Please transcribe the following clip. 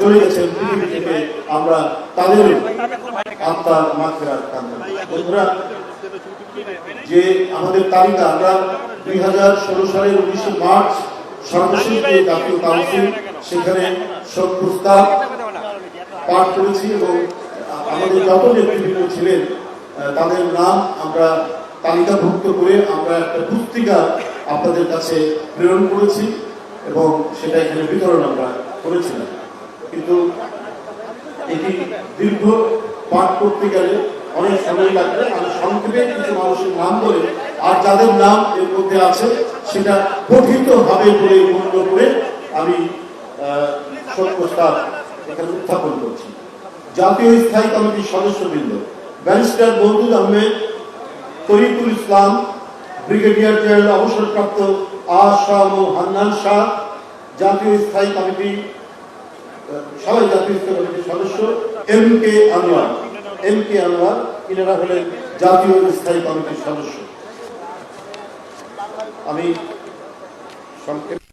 চলে গেছেন পৃথিবী থেকে আমরা তাদের আত্মার বন্ধুরা, যে আমাদের তালিকা, আমরা দুই হাজার ষোলো সালের উনিশে মার্চ জাতীয় কাউন্সিল, সেখানে সব প্রস্তাব পাঠ করেছি এবং আমাদের যত নেতৃবৃন্দ ছিলেন তাদের নাম আমরা তালিকাভুক্ত করে আমরা একটা পুস্তিকা আপনাদের কাছে প্রেরণ করেছি এবং সেটা এখানে বিতরণ আমরা করেছিলাম কিন্তু এটি দীর্ঘ পাঠ করতে গেলে অনেক সময় লাগবে। আমি সংক্ষেপে কিছু মানুষের নাম বলে আর যাদের নাম এর মধ্যে আছে সেটা গঠিত হবে বলে গণ্য করে আমি আহ, উত্থাপন করছি। জাতীয় স্থায়ী কমিটির সদস্যবৃন্দ barrister Moudud Ahmed Tarikul Islam brigadier general অবসরপ্রাপ্ত আসাম ও হান্নান শাহ জাতীয় স্থায়ী কমিটি সবাই জাতীয় কমিটির সদস্য, M K Anwar. M K Anwar এনারা হলেন জাতীয় স্থায়ী কমিটির সদস্য। আমি সংক্ষেপে